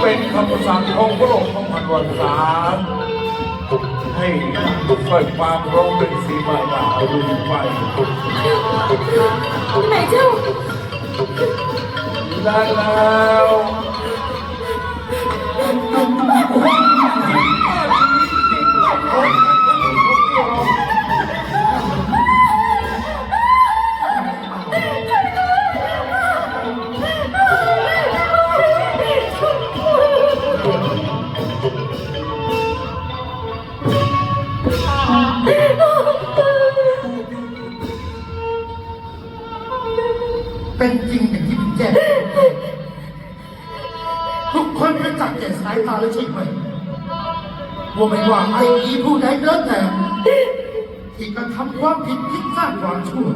เป็นคำสั่งของพระองค์ของพันวันษาให้ทุกฝ่ายความร้องเป็นสีมาดาดูไปไหนเจ้าได้แล้ว เป็นจริงอย่างที่พี่แจ้งทุกคนประจักแก่สายตาและใช่ไหมว่าไม่ว่าไอ้อีผู้ใดก็แล้วแต่ ที่กระทำความผิดคิดสร้างความชั่ว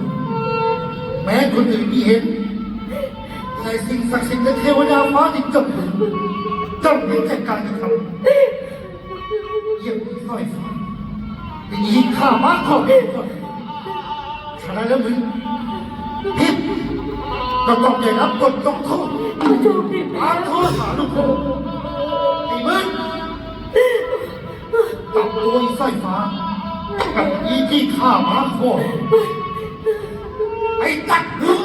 แม้คนอื่นมีเห็นแต่สิ่งศักดิ์สิทธิ์และเทวดาฟ้าที่จบจบเห็นแต่การกระทำเยี่ยมสร้อยฟ้าที่ยิงข้ามากข้อเดียวฉะนั้นแล้วมึง ก็ต้องได้รับบทลงโทษอาโทษสาลูกโทษไอ้มึงตับตัวไอ้สร้อยฟ้ากับอีที่ฆ่าหมาโคตรไอ้ตัดหัว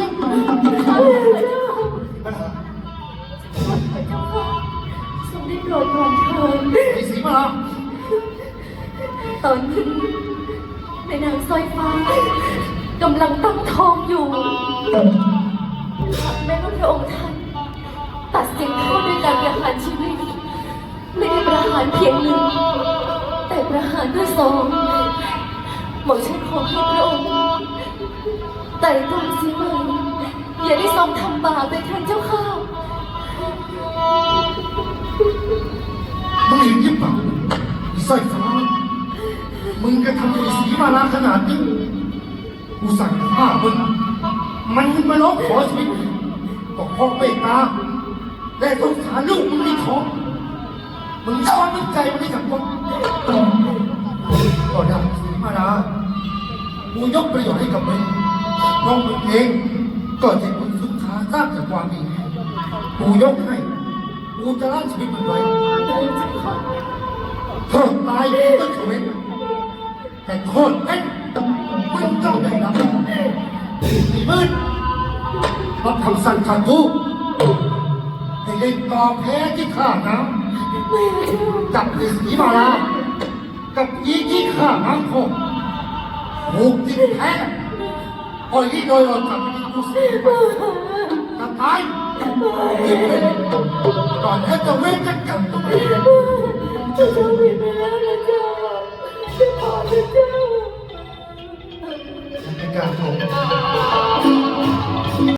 พระเจ้าค่ะทรงได้โปรดก่อนเถิด ไอ้สีมาตอนนี้แม่นางสร้อยฟ้ากำลังตั้งท้องอยู่ แม้ว่าพระองค์ท่านตัดสินโทษด้วยการประหารชีวิต ไม่ได้ประหารเพียงหนึ่งแต่ประหารด้วยสองหมอฉันขอให้พระองค์ไต่ตรองสียใหม่อย่าได้ทรงทำบาปเป็นทางเจ้าค่ะมึงเห็นยิ่งเปล่าไอ้สร้อยฟ้ามึงกระทำไอ้สีมาลาขนาดนี้กูสั่งฆ่ามึง มันมึงมาร้องขอชีวิตก็เพราะเมตตาและสงสารลูกมึงในท้องมึงยอนน้ำใจมันให้กับกูก็ได้สีมาลากูยกประโยชน์ให้กับมึงเพราะมึงเองก็จะมึงสุดท้ายสร้างจากความดีกูยกให้กูจะรักชีวิตมึงไว้โทษตายกูก็ชีวิตแต่โทษนั้นมึงต้องได้รับ มืดรับคำสั่งจากกูให้เล่นต่อแพ้ที่ข้าน้ำกับไอ้สีมาลากับยีที่ข้าน้ำคงถูกจิตแพ้ปล่อยที่โดยเรากลับที่กูเสียไปกลับตายยิ่งเป็นก่อนที่จะเว้นกันกลับตัวเองจะทำผิดไปแล้วนะเจ้าจะขอนะเจ้า Gato.